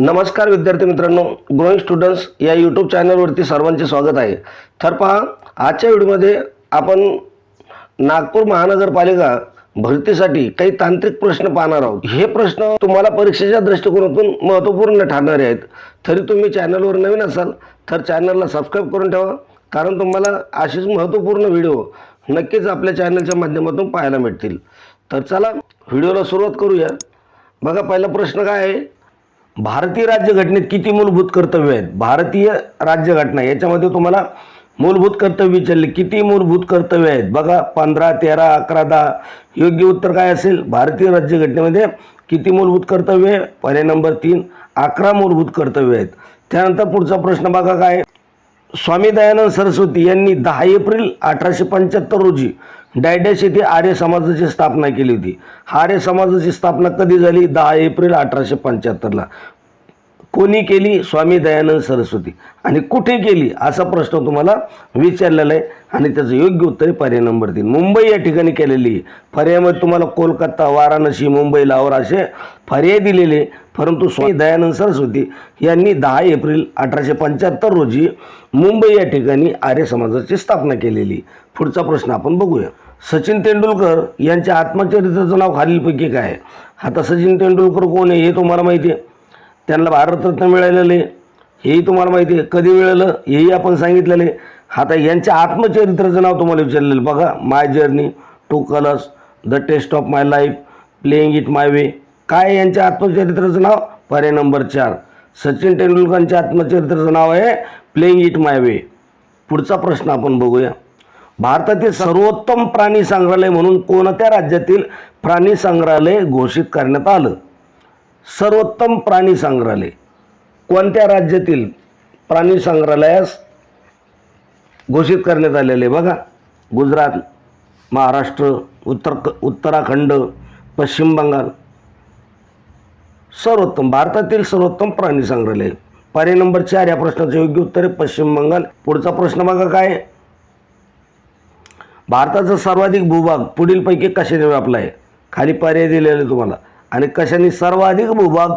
नमस्कार विद्यार्थी मित्रांनो ग्रोईंग स्टुडंट्स या यूट्यूब चॅनलवरती सर्वांचे स्वागत आहे. तर पहा आजच्या व्हिडिओमध्ये आपण नागपूर महानगरपालिका भरतीसाठी काही तांत्रिक प्रश्न पाहणार आहोत. हे प्रश्न तुम्हाला परीक्षेच्या दृष्टिकोनातून महत्त्वपूर्ण ठरणारे आहेत. तरी तुम्ही चॅनलवर नवीन असाल तर चॅनलला सबस्क्राईब करून ठेवा कारण तुम्हाला अशीच महत्त्वपूर्ण व्हिडिओ नक्कीच आपल्या चॅनलच्या माध्यमातून पाहायला मिळतील. तर चला व्हिडिओला सुरुवात करूया. बघा पहिला प्रश्न काय आहे? भारतीय राज्यघटनेत किती मूलभूत कर्तव्य आहेत? भारतीय राज्यघटना याच्यामध्ये तुम्हाला मूलभूत कर्तव्य विचारले किती मूलभूत कर्तव्य आहेत? बघा पंधरा तेरा अकरा दहा योग्य उत्तर काय असेल? भारतीय राज्यघटनेमध्ये किती मूलभूत कर्तव्य आहे? पर्याय नंबर तीन अकरा मूलभूत कर्तव्य आहेत. त्यानंतर पुढचा प्रश्न बघा काय? स्वामी दयानंद सरस्वती यांनी दहा एप्रिल अठराशे पंच्याहत्तर रोजी डायडॅश येथे आर्य समाजाची स्थापना केली होती. आर्य समाजाची स्थापना कधी झाली? दहा एप्रिल अठराशे पंच्याहत्तरला. कोणी केली? स्वामी दयानंद सरस्वती. आणि कुठे केली? असा प्रश्न तुम्हाला विचारलेला आहे. आणि त्याचं योग्य उत्तर आहे पर्याय नंबर तीन. मुंबई या ठिकाणी केलेली आहे पर्यायामध्ये तुम्हाला कोलकाता वाराणसी मुंबई लाहोर असे पर्याय दिलेले परंतु स्वामी दयानंद सरस्वती यांनी दहा एप्रिल अठराशे पंच्याहत्तर रोजी मुंबई या ठिकाणी आर्य समाजाची स्थापना केलेली. पुढचा प्रश्न आपण बघूया. सचिन तेंडुलकर यांच्या आत्मचरित्राचं नाव खालीलपैकी काय? आहे आता सचिन तेंडुलकर कोण आहे हे तुम्हाला माहिती आहे. त्यांना भारतरत्न मिळालेलं आहे. हेही तुम्हाला माहिती आहे. कधी मिळालं? हेही आपण सांगितलेलं आहे. आता यांच्या आत्मचरित्राचं नाव तुम्हाला विचारलेलं बघा. My journey to colours the test of my life playing it my way काय यांच्या आत्मचरित्राचं नाव? पर्याय नंबर चार. सचिन तेंडुलकरांच्या आत्मचरित्राचं नाव आहे प्लेईंग इट माय वे पुढचा प्रश्न आपण बघूया. भारतातील सर्वोत्तम प्राणी संग्रहालय म्हणून कोणत्या राज्यातील प्राणी संग्रहालय घोषित करण्यात आलं? सर्वोत्तम प्राणी संग्रहालय. कोणत्या राज्यातील प्राणी संग्रहालयास घोषित करण्यात आलेले आहे. बघा गुजरात महाराष्ट्र उत्तर उत्तराखंड पश्चिम बंगाल सर्वोत्तम भारतातील सर्वोत्तम प्राणी संग्रहालय. पर्याय नंबर चार या प्रश्नाचं योग्य उत्तर आहे पश्चिम बंगाल. पुढचा प्रश्न बघा काय भारताचा सर्वाधिक भूभाग पुढीलपैकी कशाने व्यापला आहे? खाली पर्याय दिलेले तुम्हाला. आणि कशाने सर्वाधिक भूभाग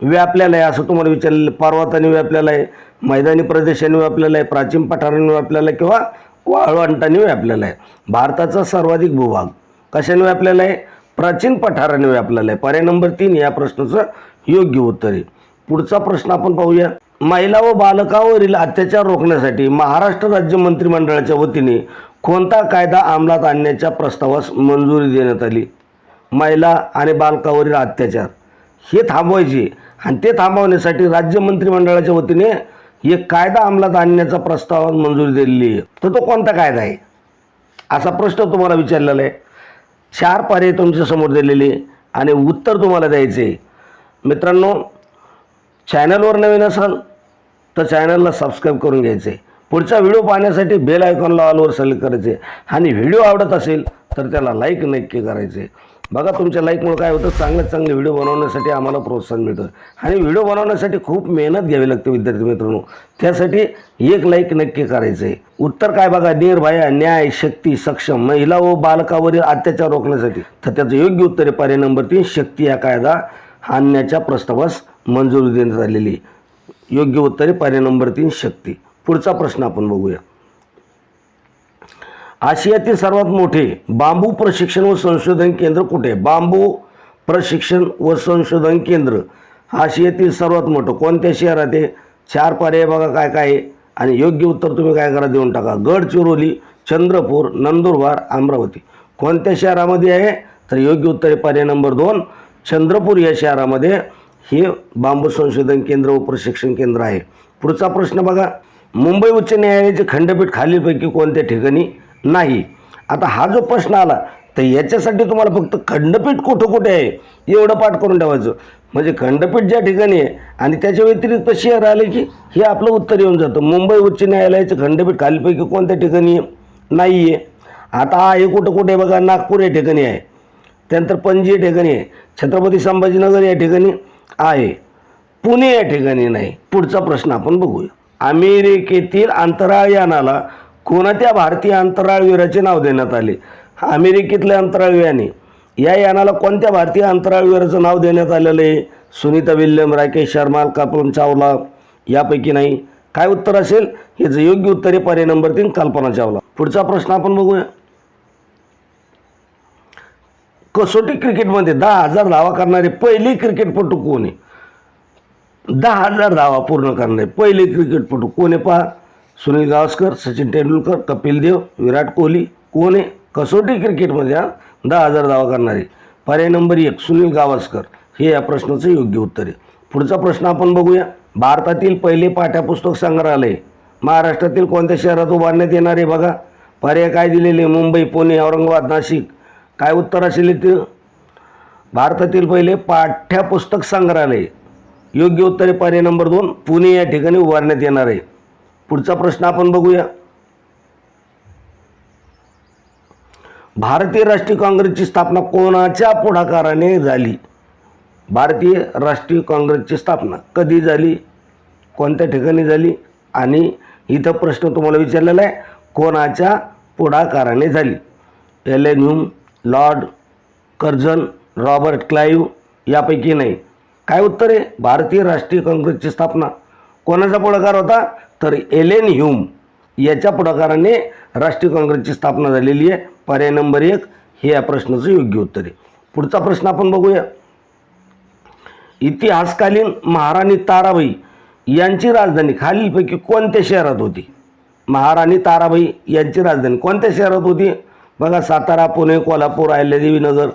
व्यापलेला आहे असं तुम्हाला विचारलेलं पर्वताने व्यापलेला आहे. मैदानी प्रदेशाने व्यापलेला आहे प्राचीन पठाराने व्यापलेला आहे किंवा वाळवंटाने व्यापलेला आहे. भारताचा सर्वाधिक भूभाग कशाने व्यापलेला आहे? प्राचीन पठाराने व्यापलेला आहे. पर्याय नंबर तीन या प्रश्नाचं योग्य उत्तर आहे. पुढचा प्रश्न आपण पाहूया. महिला व बालकावरील अत्याचार रोखण्यासाठी महाराष्ट्र राज्य मंत्रिमंडळाच्या वतीने कोणता कायदा अंमलात आणण्याच्या प्रस्तावास मंजुरी देण्यात आली? महिला आणि बालकावरील अत्याचार. हे थांबवायचे आणि ते थांबवण्यासाठी राज्य मंत्रिमंडळाच्या वतीने एक कायदा अंमलात आणण्याचा प्रस्ताव मंजुरी दिलेली आहे. तर तो कोणता कायदा आहे? असा प्रश्न तुम्हाला विचारलेला आहे. चार पर्याय तुमच्यासमोर दिलेले आहे आणि उत्तर तुम्हाला द्यायचे मित्रांनो चॅनलवर नवीन असाल तर चॅनलला सबस्क्राईब करून घ्यायचे आहे. पुढचा व्हिडिओ पाहण्यासाठी बेल आयकॉनला ऑलवर सिलेक्ट करायचे आणि व्हिडिओ आवडत असेल तर त्याला लाईक नक्की करायचे बघा तुमच्या लाईकमुळे काय होतं? चांगले चांगले व्हिडिओ बनवण्यासाठी आम्हाला प्रोत्साहन मिळतं. आणि व्हिडिओ बनवण्यासाठी खूप मेहनत घ्यावी लागते विद्यार्थी मित्रांनो. त्यासाठी एक लाईक नक्की करायचं आहे उत्तर काय बघा? निर्भया न्याय शक्ती सक्षम महिला व बालकावरील अत्याचार रोखण्यासाठी. तर त्याचं योग्य उत्तर आहे पर्याय नंबर तीन शक्ती या कायदा आणण्याच्या प्रस्तावास मंजुरी देण्यात आलेली आहे. योग्य उत्तर आहे पर्याय नंबर तीन शक्ती. पुढचा प्रश्न आपण बघूया. आशियातील सर्वात मोठे बांबू प्रशिक्षण व संशोधन केंद्र कुठे? आहे बांबू प्रशिक्षण व संशोधन केंद्र. आशियातील सर्वात मोठं कोणत्या शहरात आहे? चार पर्याय बघा काय काय आहे. आणि योग्य उत्तर तुम्ही काय करा देऊन टाका. गडचिरोली चंद्रपूर नंदुरबार अमरावती. कोणत्या शहरामध्ये आहे? तर योग्य उत्तर आहे पर्याय नंबर दोन. चंद्रपूर या शहरामध्ये हे बांबू संशोधन केंद्र व प्रशिक्षण केंद्र आहे. पुढचा प्रश्न बघा. मुंबई उच्च न्यायालयाचे खंडपीठ खालीलपैकी कोणत्या ठिकाणी? नाही. आता हा जो प्रश्न आला तर याच्यासाठी तुम्हाला फक्त खंडपीठ कुठं कुठे आहे एवढं पाठ करून ठेवायचं. म्हणजे खंडपीठ ज्या ठिकाणी आहे आणि त्याच्या व्यतिरिक्त शहर आले की हे आपलं उत्तर येऊन जातं. मुंबई उच्च न्यायालयाचं खंडपीठ खालीपैकी कोणत्या ठिकाणी आहे? नाही आहे आता हा हे कुठं कुठे आहे बघा नागपूर या ठिकाणी आहे. त्यानंतर पणजी या ठिकाणी आहे. छत्रपती संभाजीनगर या ठिकाणी आहे. पुणे या ठिकाणी नाही. पुढचा प्रश्न आपण बघूया. अमेरिकेतील अंतराळ यानाला कोणत्या भारतीय अंतराळवीराचे नाव देण्यात आले? अमेरिकेतल्या अंतराळवीराने या यानाला कोणत्या भारतीय अंतराळवीराचं नाव देण्यात आलेलं? आहे सुनीता विल्यम राकेश शर्मा कपिल चावला? यापैकी नाही. काय उत्तर असेल? याचं योग्य उत्तर आहे. पर्याय नंबर तीन कल्पना चावला. पुढचा प्रश्न आपण बघूया. कसोटी क्रिकेटमध्ये दहा हजार धावा करणारे पहिले क्रिकेटपटू कोण आहे? दहा हजार धावा पूर्ण करणारे पहिले क्रिकेटपटू कोण आहे पहा. सुनील गावस्कर सचिन तेंडुलकर कपिल देव विराट कोहली कोण आहे कसोटी क्रिकेटमध्ये हा दहा हजार दावा करणारे. पर्याय नंबर एक सुनील गावस्कर. हे या प्रश्नाचं योग्य उत्तर आहे. पुढचा प्रश्न आपण बघूया. भारतातील पहिले पाठ्यपुस्तक संग्रहालय महाराष्ट्रातील कोणत्या शहरात उभारण्यात येणार आहे बघा. पर्याय काय दिलेले? मुंबई पुणे औरंगाबाद नाशिक. काय उत्तर असेल इथे? भारतातील पहिले पाठ्यपुस्तक संग्रहालय. योग्य उत्तर आहे. पर्याय नंबर दोन पुणे या ठिकाणी उभारण्यात येणार आहे. पुढचा प्रश्न आपण बघूया. भारतीय राष्ट्रीय काँग्रेसची स्थापना कोणाच्या पुढाकाराने झाली? भारतीय राष्ट्रीय काँग्रेसची स्थापना कधी झाली? कोणत्या ठिकाणी झाली? आणि इथं प्रश्न तुम्हाला विचारलेला आहे कोणाच्या पुढाकाराने झाली? L N Hume Lord Curzon Robert Clive यापैकी नाही. काय उत्तर आहे? भारतीय राष्ट्रीय काँग्रेसची स्थापना कोणाचा पुढाकार होता? तर एल एन ह्यूम याच्या पुढाकाराने राष्ट्रीय काँग्रेसची स्थापना झालेली आहे. पर्याय नंबर एक हे या प्रश्नाचं योग्य उत्तर आहे. पुढचा प्रश्न आपण बघूया. इतिहासकालीन महाराणी ताराबाई यांची राजधानी खालीलपैकी कोणत्या शहरात होती? महाराणी ताराबाई यांची राजधानी कोणत्या शहरात होती? बघा सातारा पुणे कोल्हापूर अहिल्यादेवीनगर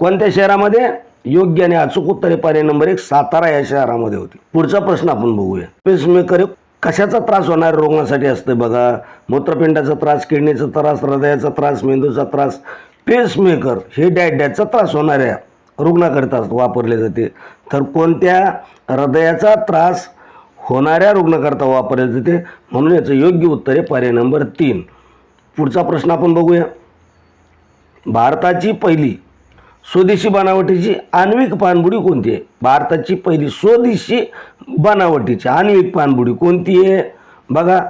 कोणत्या शहरामध्ये? योग्य आणि अचूक उत्तर आहे. पर्याय नंबर एक सातारा या शहरामध्ये होती. पुढचा प्रश्न आपण बघूया. पेसमेकर कशाचा त्रास होणाऱ्या रुग्णासाठी असते बघा. मूत्रपिंडाचा त्रास किडनीचा त्रास हृदयाचा त्रास मेंदूचा त्रास पेसमेकर हे डॅडॅचा त्रास होणाऱ्या रुग्णाकरिता वापरले जाते. तर कोणत्या हृदयाचा त्रास होणाऱ्या रुग्णाकरता वापरले जाते? म्हणून याचं योग्य उत्तर आहे पर्याय नंबर तीन. पुढचा प्रश्न आपण बघूया. भारताची पहिली स्वदेशी बनावटीची आण्विक पाणबुडी कोणती आहे? भारताची पहिली स्वदेशी बनावटीची आण्विक पाणबुडी कोणती आहे? बघा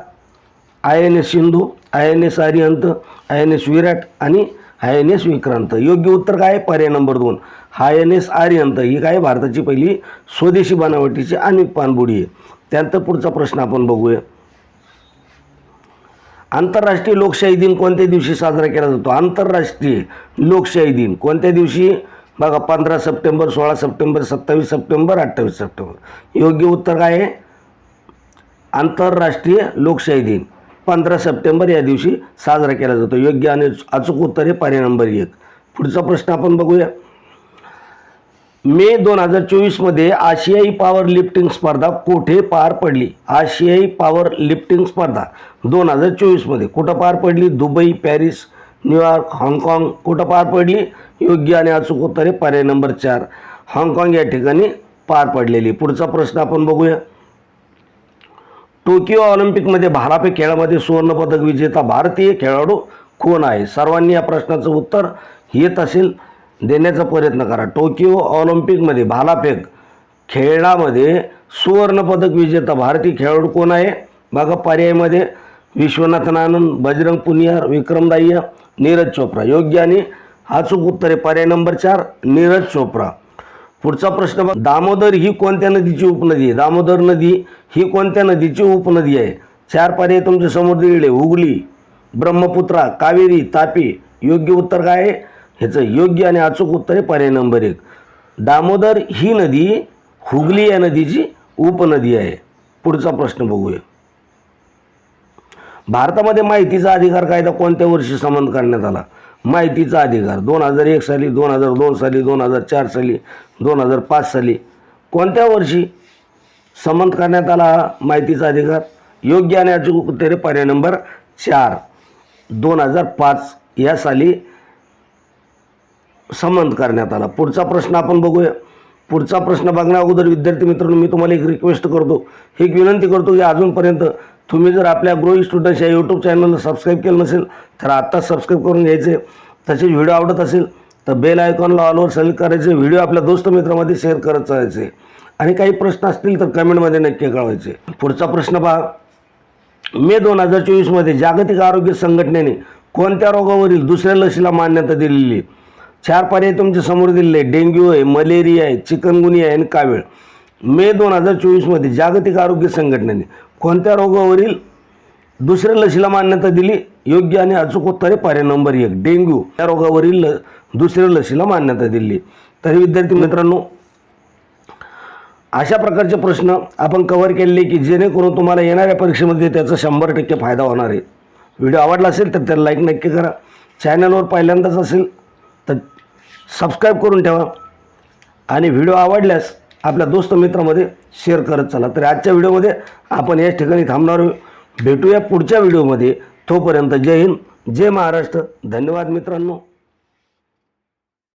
I N S Sindhu I N S Arihant I N S Virat आणि आय एन एस विक्रांत. योग्य उत्तर काय आहे? पर्याय नंबर दोन. आय एन एस आर्यंत ही काय? भारताची पहिली स्वदेशी बनावटीची आण्विक पाणबुडी आहे. त्यानंतर पुढचा प्रश्न आपण बघूया. आंतरराष्ट्रीय लोकशाही दिन कोणत्या दिवशी साजरा केला जातो? आंतरराष्ट्रीय लोकशाही दिन कोणत्या दिवशी? बघा पंधरा सप्टेंबर सोळा सप्टेंबर सत्तावीस सप्टेंबर अठ्ठावीस सप्टेंबर. योग्य उत्तर काय आहे? आंतरराष्ट्रीय लोकशाही दिन. पंधरा सप्टेंबर या दिवशी साजरा केला जातो. योग्य आणि अचूक उत्तर आहे पर्याय नंबर एक. पुढचा प्रश्न आपण बघूया. मे दोन हजार चोवीसमध्ये आशियाई पॉवर लिफ्टिंग स्पर्धा कोठे पार पडली? आशियाई पॉवर लिफ्टिंग स्पर्धा दोन हजार चोवीसमध्ये कुठं पार पडली? दुबई पॅरिस न्यूयॉर्क हाँगकाँग कुठं पार पडली? योग्य आणि अचूक उत्तर आहे पर्याय नंबर चार. हाँगकाँग या ठिकाणी पार पडलेली. पुढचा प्रश्न आपण बघूया. टोकियो ऑलिम्पिकमध्ये भारापे खेळामध्ये सुवर्णपदक विजेता भारतीय खेळाडू कोण आहे? सर्वांनी या प्रश्नाचं उत्तर येत असेल. देण्याचा प्रयत्न करा. टोकियो ऑलिम्पिकमध्ये भालाफेक खेळामध्ये सुवर्णपदक विजेता भारतीय खेळाडू कोण आहे? बघा पर्यायमध्ये विश्वनाथन आनंद बजरंग पुनिया विक्रम नीरज चोप्रा. योग्य आणि अचूक उत्तर आहे पर्याय नंबर चार नीरज चोप्रा. पुढचा प्रश्न दामोदर ही कोणत्या नदीची उपनदी आहे? दामोदर नदी ही कोणत्या नदीची उपनदी आहे? चार पर्याय तुमच्यासमोर दिलेले हुगली ब्रह्मपुत्रा कावेरी तापी. योग्य उत्तर काय आहे? ह्याचं योग्य आणि अचूक उत्तर आहे पर्याय नंबर एक. दामोदर ही नदी हुगली या नदीची उपनदी आहे. पुढचा प्रश्न बघूया. भारतामध्ये माहितीचा अधिकार कायदा कोणत्या वर्षी संमत करण्यात आला? माहितीचा अधिकार दोन हजार एक साली दोन हजार दोन साली दोन हजार चार साली दोन हजार पाच साली. कोणत्या वर्षी संमत करण्यात आला हा माहितीचा अधिकार? योग्य आणि अचूक उत्तर पर्याय नंबर चार. दोन हजार पाच या साली संबंध करण्यात आला. पुढचा प्रश्न आपण बघूया. पुढचा प्रश्न बघण्या अगोदर विद्यार्थी मित्रांनो मी तुम्हाला एक रिक्वेस्ट करतो. एक विनंती करतो की अजूनपर्यंत तुम्ही जर आपल्या ग्रोई स्टुडंट्स या यूट्यूब चॅनलला सबस्क्राईब केलं नसेल तर आत्ताच सबस्क्राईब करून घ्यायचे. तसेच व्हिडिओ आवडत असेल तर बेल आयकॉनला ऑलवर सिलेक्ट करायचे. व्हिडिओ आपल्या दोस्त मित्रामध्ये शेअर करत चालायचे. आणि काही प्रश्न असतील तर कमेंटमध्ये नक्की कळवायचे. पुढचा प्रश्न पहा. मे दोन हजार चोवीसमध्ये जागतिक आरोग्य संघटनेने कोणत्या रोगावरील दुसऱ्या लसीला मान्यता दिलेली चार पर्याय तुमच्यासमोर दिलेले आहे डेंग्यू आहे मलेरिया आहे चिकनगुनिया आहे आणि कावीळ. मे दोन हजार चोवीसमध्ये जागतिक आरोग्य संघटनेने कोणत्या रोगावरील दुसऱ्या लसीला मान्यता दिली? योग्य आणि अचूक उत्तरे पर्याय नंबर एक डेंग्यू. या रोगावरील ल दुसऱ्या लसीला मान्यता दिली. तरी विद्यार्थी मित्रांनो अशा प्रकारचे प्रश्न आपण कव्हर केलेले की जेणेकरून तुम्हाला येणाऱ्या परीक्षेमध्ये त्याचा शंभर टक्के फायदा होणार आहे. व्हिडिओ आवडला असेल तर त्याला लाईक नक्की करा. चॅनलवर पहिल्यांदाच असेल तर सबस्क्राईब करून ठेवा. आणि व्हिडिओ आवडल्यास आपल्या दोस्त मित्रामध्ये शेअर करत चला. तर आजच्या व्हिडिओमध्ये आपण याच ठिकाणी थांबणार भेटूया पुढच्या व्हिडिओमध्ये तोपर्यंत जय हिंद जय महाराष्ट्र. धन्यवाद मित्रांनो.